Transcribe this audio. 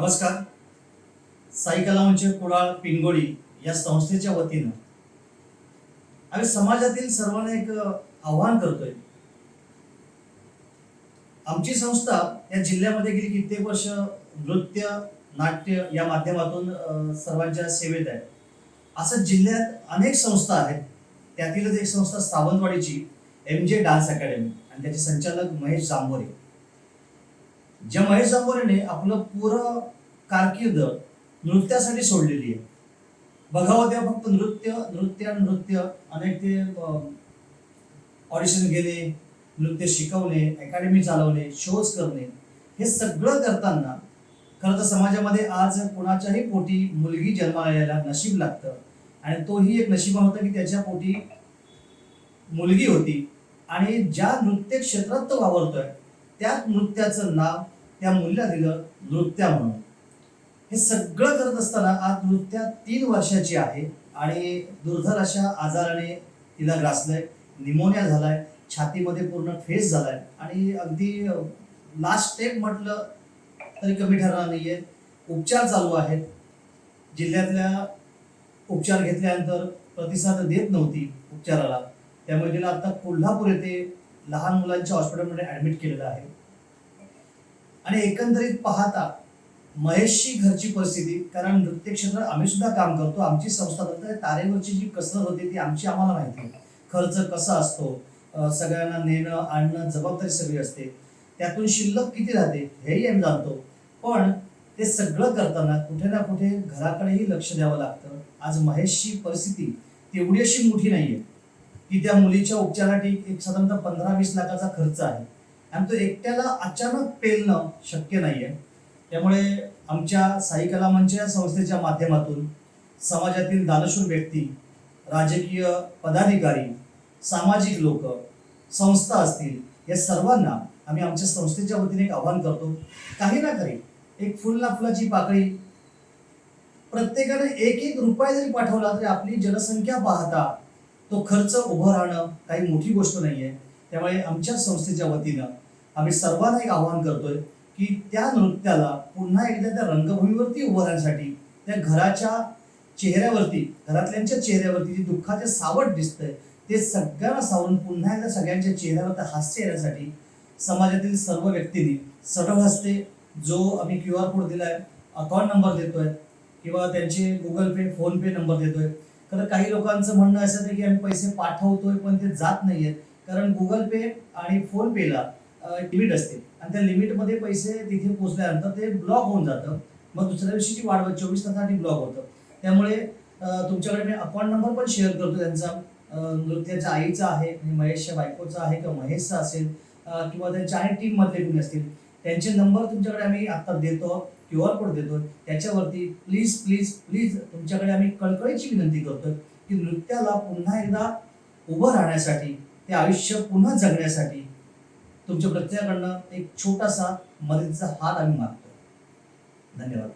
नमस्कार. साई कला म्हणजे कुडाळ पिंगोळी या संस्थेच्या वतीनं. आम्ही समाजातील सर्वांना एक आव्हान करतोय. आमची संस्था या जिल्ह्यामध्ये गेली कित्येक वर्ष नृत्य नाट्य या माध्यमातून सर्वांच्या सेवेत आहे. असं जिल्ह्यात अनेक संस्था आहेत. त्यातीलच एक संस्था सावंतवाडीची एम जे डान्स अकॅडमी. आणि त्याचे संचालक महेश जांभोरे. ज्या महेश जांभोरेने आपलं पुरं कारकीर्द नृत्यासाठी सोडलेली आहे. बघावं त्या फक्त नृत्य नृत्य आणि नृत्य. अनेक ते ऑडिशन गेले नृत्य शिकवणे अकॅडमी चालवणे शोज करणे. हे सगळं करताना खरं तर समाजामध्ये आज कोणाच्याही पोटी मुलगी जन्माला यायला नशीब लागतं. आणि तोही एक नशिबा होता की त्याच्या पोटी मुलगी होती. आणि ज्या नृत्य क्षेत्रात तो वावरतोय त्याच नृत्याचं नाव त्या मुलीला दिलं नृत्या म्हणून. हे सगळं करत असताना आज नृत्या तीन वर्षाची आहे आणि दुर्धर अशा आजाराने तिला ग्रासलंय निमोनिया झालाय छातीमध्ये पूर्ण फेस झालाय आणि अगदी लास्ट स्टेप म्हटलं तरी कमी ठरणार नाहीये. उपचार चालू आहेत. जिल्ह्यातल्या उपचार घेतल्यानंतर प्रतिसाद देत नव्हती उपचाराला. त्यामुळे तिला आता कोल्हापूर येथे लहान मुलांच्या हॉस्पिटलमध्ये ऍडमिट केलेलं आहे. आणि एकंदरीत पाहता महेशची घरची परिस्थिती कारण नृत्य क्षेत्रात आम्ही सुद्धा काम करतो आमची संस्था तर तारेवरची जी कसरत होती ती आमची आम्हाला माहिती खर्च कसा असतो सगळ्यांना नेणं आणणं जबाबदारी सगळी असते. त्यातून शिल्लक किती राहते हेही आम्ही जाणतो. पण ते सगळं करताना कुठे ना कुठे घराकडेही लक्ष द्यावं लागतं. आज महेशची परिस्थिती तेवढी अशी मोठी नाही आहे की त्या मुलीच्या उपचारासाठी एक साधारणतः पंधरा वीस लाखाचा खर्च आहे. आणि तो एकट्याला अचानक पेलणं शक्य नाही आहे त्यामुळे आमच्या साई कला मंच या संस्थेच्या माध्यमातून समाजातील दानशूर व्यक्ती राजकीय पदाधिकारी सामाजिक लोक संस्था असतील या सर्वांना आम्ही आमच्या संस्थेच्या वतीने एक आवाहन करतो काही ना काही एक फुल ना फुलाची पाकळी. प्रत्येकाने एक एक रुपया जरी पाठवला तरी आपली जनसंख्या पाहता तो खर्च उभं राहणं काही मोठी गोष्ट नाही आहे त्यामुळे आमच्या संस्थेच्या वतीनं आम्ही सर्वांना एक आवाहन करतोय की त्या नृत्याला पुन्हा एकदा त्या रंगभूमीवरती उभं राहण्यासाठी त्या घराच्या चेहऱ्यावरती घरातल्यांच्या चेहऱ्यावरती जे दुःखाचे सावट दिसतंय ते सगळ्यांना सावरून पुन्हा एकदा सगळ्यांच्या चेहऱ्यावर हास्य येण्यासाठी समाजातील सर्व व्यक्तींनी सरळ हस्ते जो आम्ही क्यू आर कोड दिला आहे अकाउंट नंबर देतोय किंवा त्यांचे गुगल पे फोनपे नंबर देतोय खरं काही लोकांचं म्हणणं असं आहे की आम्ही पैसे पाठवतोय पण ते जात नाहीयेत. कारण गुगल पे आणि फोन पेला लिमिट असते. आणि त्या लिमिटमध्ये पैसे तिथे पोहोचल्यानंतर ते ब्लॉक होऊन जातं. मग दुसऱ्या दिवशीची वाढ चोवीस तासासाठी ब्लॉक होतं. त्यामुळे तुमच्याकडे मी अकाउंट नंबर पण शेअर करतो. त्यांचा नृत्याच्या आईचा आहे म्हणजे महेशच्या बायकोचा आहे किंवा महेशचा असेल किंवा त्यांच्या आणि टीममधले कोणी असतील त्यांचे नंबर तुमच्याकडे आम्ही आत्ता देतो. क्यू आर कोड देतो त्याच्यावरती प्लीज प्लीज प्लीज तुमच्याकडे आम्ही कळकळीची विनंती करतो की नृत्याला पुन्हा एकदा उभं राहण्यासाठी ते आयुष्य पुन्हा जगण्यासाठी तुमच्या प्रत्येकाकडनं एक छोटासा मदतीचा हात आम्ही मागतो धन्यवाद.